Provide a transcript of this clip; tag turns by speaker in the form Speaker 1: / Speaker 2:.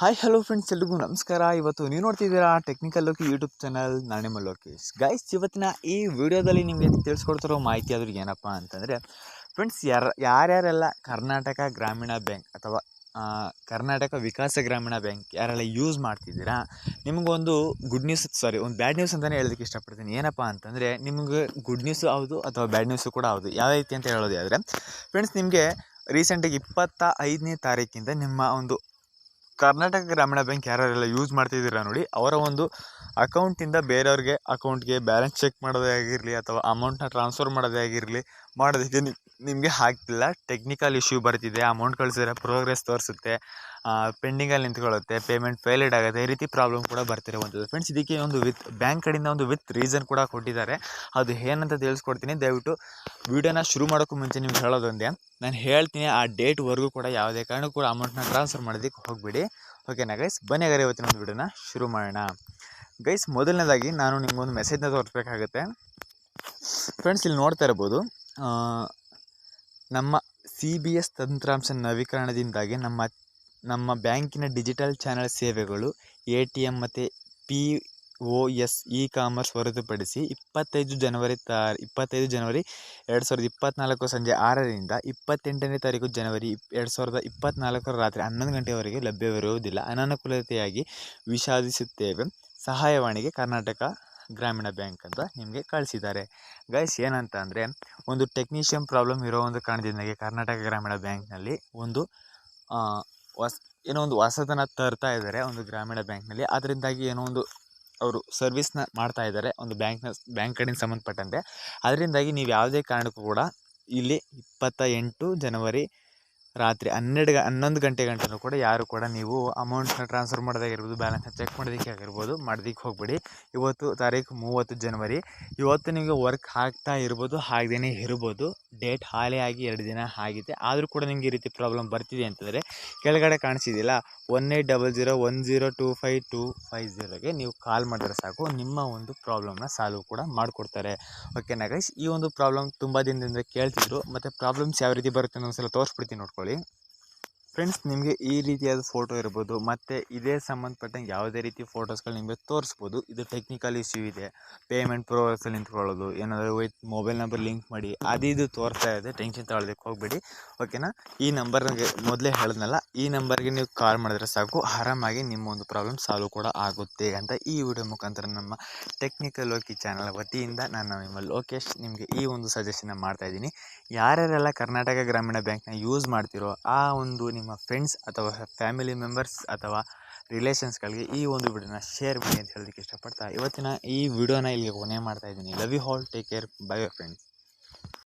Speaker 1: Hi hello friends ಎಲ್ರಿಗೂ ನಮಸ್ಕಾರ. ಇವತ್ತು ನೀವು ನೋಡ್ತಿದ್ದೀರಾ ಟೆಕ್ನಿಕಲ್ ಲೋಕಿ ಯೂಟ್ಯೂಬ್ ಚಾನಲ್ ನಾನು ನಿಮ್ಮ ಲೋಕೇಶ್. ಗೈಸ್ ಇವತ್ತಿನ ಈ ವಿಡಿಯೋದಲ್ಲಿ ನಿಮಗೆ ತಿಳಿಸ್ಕೊಡ್ತಿರೋ ಮಾಹಿತಿ ಆದ್ರೂ ಏನಪ್ಪ ಅಂತಂದರೆ ಫ್ರೆಂಡ್ಸ್ ಯಾರ, ಯಾರ್ಯಾರೆಲ್ಲ ಕರ್ನಾಟಕ ಗ್ರಾಮೀಣ ಬ್ಯಾಂಕ್ ಅಥವಾ ಕರ್ನಾಟಕ ವಿಕಾಸ ಗ್ರಾಮೀಣ ಬ್ಯಾಂಕ್ ಯಾರೆಲ್ಲ ಯೂಸ್ ಮಾಡ್ತಿದ್ದೀರಾ ನಿಮಗೊಂದು ಗುಡ್ ನ್ಯೂಸ್ ಸಾರಿ ಒಂದು ಬ್ಯಾಡ್ ನ್ಯೂಸ್ ಅಂತಲೇ ಹೇಳೋದಕ್ಕೆ ಇಷ್ಟಪಡ್ತೀನಿ. ಏನಪ್ಪ ಅಂತಂದರೆ, ನಿಮಗೆ ಗುಡ್ ನ್ಯೂಸು ಹೌದು ಅಥವಾ ಬ್ಯಾಡ್ ನ್ಯೂಸು ಕೂಡ ಹೌದು. ಯಾವ ರೀತಿ ಅಂತ ಹೇಳೋದಾದರೆ ಫ್ರೆಂಡ್ಸ್ ನಿಮಗೆ ರೀಸೆಂಟಾಗಿ ಇಪ್ಪತ್ತ ಐದನೇ ತಾರೀಕಿಂದ ನಿಮ್ಮ ಒಂದು ಕರ್ನಾಟಕ ಗ್ರಾಮೀಣ ಬ್ಯಾಂಕ್ ಯಾರ್ಯಾರೆಲ್ಲ ಯೂಸ್ ಮಾಡ್ತಿದ್ದೀರಾ ನೋಡಿ, ಅವರ ಒಂದು ಅಕೌಂಟಿಂದ ಬೇರೆಯವ್ರಿಗೆ ಅಕೌಂಟ್ಗೆ ಬ್ಯಾಲೆನ್ಸ್ ಚೆಕ್ ಮಾಡೋದೇ ಆಗಿರಲಿ ಅಥವಾ ಅಮೌಂಟ್ನ ಟ್ರಾನ್ಸ್ಫರ್ ಮಾಡೋದೇ ಆಗಿರಲಿ ಮಾಡೋದಕ್ಕೆ ನಿಮಗೆ ಆಗ್ತಿಲ್ಲ. ಟೆಕ್ನಿಕಲ್ ಇಶ್ಯೂ ಬರ್ತಿದೆ ಅಮೌಂಟ್ ಕಳಿಸಿದ್ರೆ ಪ್ರೋಗ್ರೆಸ್ ತೋರಿಸುತ್ತೆ. ಪೆಂಡಿಂಗಲ್ಲಿ ನಿಂತ್ಕೊಳ್ಳುತ್ತೆ ಪೇಮೆಂಟ್ ಫೇಲಿಡ್ ಆಗುತ್ತೆ, ಈ ರೀತಿ ಪ್ರಾಬ್ಲಮ್ ಕೂಡ ಬರ್ತಿರುವಂಥದ್ದು. ಫ್ರೆಂಡ್ಸ್ ಇದಕ್ಕೆ ಒಂದು ವಿತ್ ಬ್ಯಾಂಕ್ ಕಡೆಯಿಂದ ಒಂದು ವಿತ್ ರೀಸನ್ ಕೂಡ ಕೊಟ್ಟಿದ್ದಾರೆ. ಅದು ಏನಂತ ತಿಳಿಸ್ಕೊಡ್ತೀನಿ. ದಯವಿಟ್ಟು ವೀಡಿಯೋನ ಶುರು ಮಾಡೋಕ್ಕೂ ಮುಂಚೆ ನಿಮ್ಗೆ ಹೇಳೋದೊಂದೇ, ನಾನು ಹೇಳ್ತೀನಿ, ಆ ಡೇಟ್ವರೆಗೂ ಕೂಡ ಯಾವುದೇ ಕಾರಣಕ್ಕೂ ಕೂಡ ಅಮೌಂಟ್ನ ಟ್ರಾನ್ಸ್ಫರ್ ಮಾಡೋದಕ್ಕೆ ಹೋಗಬೇಡಿ. ಓಕೆನಾ ಗೈಸ್ ಬನ್ನಿ ಹಾಗಾದ್ರೆ ಇವತ್ತಿನ ಒಂದು ವಿಡಿಯೋನ ಶುರು ಮಾಡೋಣ. ಗೈಸ್ ಮೊದಲನೇದಾಗಿ ನಾನು ನಿಮಗೊಂದು ಮೆಸೇಜ್ನ ತೋರಿಸ್ಬೇಕಾಗುತ್ತೆ. ಫ್ರೆಂಡ್ಸ್ ಇಲ್ಲಿ ನೋಡ್ತಾ ಇರ್ಬೋದು ನಮ್ಮ ಸಿ ಬಿ ಎಸ್ ತಂತ್ರಾಂಶ ನವೀಕರಣದಿಂದಾಗಿ ನಮ್ಮ ನಮ್ಮ ಬ್ಯಾಂಕಿನ ಡಿಜಿಟಲ್ ಚಾನಲ್ ಸೇವೆಗಳು, ಎ ಟಿ ಎಂ ಮತ್ತು P O S e commerce ಹೊರತುಪಡಿಸಿ ಇಪ್ಪತ್ತೈದು ಜನವರಿ ತಾ ಇಪ್ಪತ್ತೈದು ಜನವರಿ ಎರಡು ಸಾವಿರದ ಇಪ್ಪತ್ತ್ನಾಲ್ಕು ಸಂಜೆ ಆರರಿಂದ ಇಪ್ಪತ್ತೆಂಟನೇ ತಾರೀಕು ಜನವರಿ ಎರಡು ಸಾವಿರದ ಇಪ್ಪತ್ತ್ನಾಲ್ಕರ ರಾತ್ರಿ ಹನ್ನೊಂದು ಗಂಟೆವರೆಗೆ ಲಭ್ಯವಿರುವುದಿಲ್ಲ. ಅನಾನುಕೂಲತೆಯಾಗಿ ವಿಷಾದಿಸುತ್ತೇವೆ. ಸಹಾಯವಾಣಿಗೆ ಕರ್ನಾಟಕ ಗ್ರಾಮೀಣ ಬ್ಯಾಂಕ್ ಅಂತ ನಿಮಗೆ ಕಳಿಸಿದ್ದಾರೆ. ಗೈಸ್ ಏನಂತ ಅಂದರೆ ಒಂದು ಟೆಕ್ನಿಷಿಯನ್ ಪ್ರಾಬ್ಲಮ್ ಇರೋ ಒಂದು ಕಾರಣದಿಂದಾಗಿ ಕರ್ನಾಟಕ ಗ್ರಾಮೀಣ ಬ್ಯಾಂಕ್ನಲ್ಲಿ ಒಂದು ಹೊಸ, ಏನೋ ಒಂದು ಹೊಸತನ ತರ್ತಾ ಇದ್ದಾರೆ ಒಂದು ಗ್ರಾಮೀಣ ಬ್ಯಾಂಕ್ನಲ್ಲಿ. ಅದರಿಂದಾಗಿ ಏನೋ ಒಂದು ಅವರು ಸರ್ವಿಸ್ನ ಮಾಡ್ತಾ ಇದ್ದಾರೆ, ಒಂದು ಬ್ಯಾಂಕ್ನ, ಬ್ಯಾಂಕ್ ಕಡೆಯಿಂದ ಸಂಬಂಧಪಟ್ಟಂತೆ. ಅದರಿಂದಾಗಿ ನೀವು ಯಾವುದೇ ಕಾರಣಕ್ಕೂ ಕೂಡ ಇಲ್ಲಿ ಇಪ್ಪತ್ತ ಎಂಟು ಜನವರಿ ರಾತ್ರಿ ಹನ್ನೆರಡು ಹನ್ನೊಂದು ಗಂಟೆ ಗಂಟನೂ ಕೂಡ ಯಾರು ಕೂಡ ನೀವು ಅಮೌಂಟ್ನ ಟ್ರಾನ್ಸ್ಫರ್ ಮಾಡೋದಾಗಿರ್ಬೋದು ಬ್ಯಾಲೆನ್ಸ್ ಚೆಕ್ ಮಾಡೋದಕ್ಕೆ ಆಗಿರ್ಬೋದು, ಮಾಡೋದಕ್ಕೆ ಹೋಗಬೇಡಿ. ಇವತ್ತು ತಾರೀಕು ಮೂವತ್ತು ಜನವರಿ. ಇವತ್ತು ನಿಮಗೆ ವರ್ಕ್ ಆಗ್ತಾ ಇರ್ಬೋದು ಹಾಗೇ ಇರ್ಬೋದು. ಡೇಟ್ ಹಾಲೇ ಆಗಿ ಎರಡು ದಿನ ಆಗಿದೆ. ಆದರೂ ಕೂಡ ನಿಮಗೆ ಈ ರೀತಿ ಪ್ರಾಬ್ಲಮ್ ಬರ್ತಿದೆ ಅಂತಂದರೆ ಕೆಳಗಡೆ ಕಾಣಿಸಿದಿಲ್ಲ. One eight double zero one zero two five two five ಜೀರೋಗೆ ನೀವು ಕಾಲ್ ಮಾಡಿದ್ರೆ ಸಾಕು. ನಿಮ್ಮ ಒಂದು ಪ್ರಾಬ್ಲಮ್ನ ಸಾಲ್ವ್ ಕೂಡ ಮಾಡಿಕೊಡ್ತಾರೆ. ಓಕೆ ಗೈಸ್ ಈ ಒಂದು ಪ್ರಾಬ್ಲಮ್ ತುಂಬ ದಿನದಿಂದ ಕೇಳ್ತಿದ್ರು. ಮತ್ತು ಪ್ರಾಬ್ಲಮ್ಸ್ ಯಾವ ರೀತಿ ಬರುತ್ತೆ ಅನ್ನೋ ಒಂದ್ಸಲ ತೋರಿಸ್ಬಿಡ್ತೀನಿ ನೋಡ್ಕೊಳ್ಳಿ ಫ್ರೆಂಡ್ಸ್ ನಿಮಗೆ ಈ ರೀತಿಯಾದ ಫೋಟೋ ಇರ್ಬೋದು. ಮತ್ತು ಇದೇ ಸಂಬಂಧಪಟ್ಟಂಗೆ ಯಾವುದೇ ರೀತಿ ಫೋಟೋಸ್ಗಳು ನಿಮಗೆ ತೋರಿಸ್ಬೋದು. ಇದು ಟೆಕ್ನಿಕಲ್ ಇಶ್ಯೂ ಇದೆ. ಪೇಮೆಂಟ್ ಪ್ರೋಸಲ್ಲಿ ನಿಂತ್ಕೊಳ್ಳೋದು, ಏನಾದರೂ ವಿತ್ ಮೊಬೈಲ್ ನಂಬರ್ ಲಿಂಕ್ ಮಾಡಿ, ಅದು ಇದು ತೋರಿಸ್ತಾ ಇದೆ. ಟೆನ್ಷನ್ ತಗೊಳ್ಳೋದಕ್ಕೆ ಹೋಗಬೇಡಿ. ಓಕೆನಾ ಈ ನಂಬರ್ಗೆ ಮೊದಲೇ ಹೇಳಿದ್ನಲ್ಲ, ಈ ನಂಬರ್ಗೆ ನೀವು ಕಾಲ್ ಮಾಡಿದ್ರೆ ಸಾಕು. ಆರಾಮಾಗಿ ನಿಮ್ಮ ಒಂದು ಪ್ರಾಬ್ಲಮ್ ಸಾಲ್ವ್ ಕೂಡ ಆಗುತ್ತೆ ಅಂತ ಈ ವಿಡಿಯೋ ಮುಖಾಂತರ ನಮ್ಮ ಟೆಕ್ನಿಕಲ್ ಲೋಕಿ ಚಾನಲ್ ವತಿಯಿಂದ ನಾನು ನಿಮ್ಮ ಲೋಕೇಶ್ ನಿಮಗೆ ಈ ಒಂದು ಸಜೆಷನ್ನ ಮಾಡ್ತಾ ಇದ್ದೀನಿ. ಯಾರ್ಯಾರೆಲ್ಲ ಕರ್ನಾಟಕ ಗ್ರಾಮೀಣ ಬ್ಯಾಂಕ್ನ ಯೂಸ್ ಮಾಡ್ತಿರೋ, ಆ ಒಂದು ನಿಮ್ಮ ಫ್ರೆಂಡ್ಸ್ ಅಥವಾ ಫ್ಯಾಮಿಲಿ ಮೆಂಬರ್ಸ್ ಅಥವಾ ರಿಲೇಷನ್ಸ್ಗಳಿಗೆ ಈ ಒಂದು ವಿಡಿಯೋನ ಶೇರ್ ಮಾಡಿ ಅಂತ ಹೇಳೋದಕ್ಕೆ ಇಷ್ಟಪಡ್ತಾ ಇವತ್ತಿನ ಈ ವಿಡಿಯೋನ ಇಲ್ಲಿಗೆ ಕೊನೆ ಮಾಡ್ತಾ ಇದ್ದೀನಿ. Love you all take care bye friends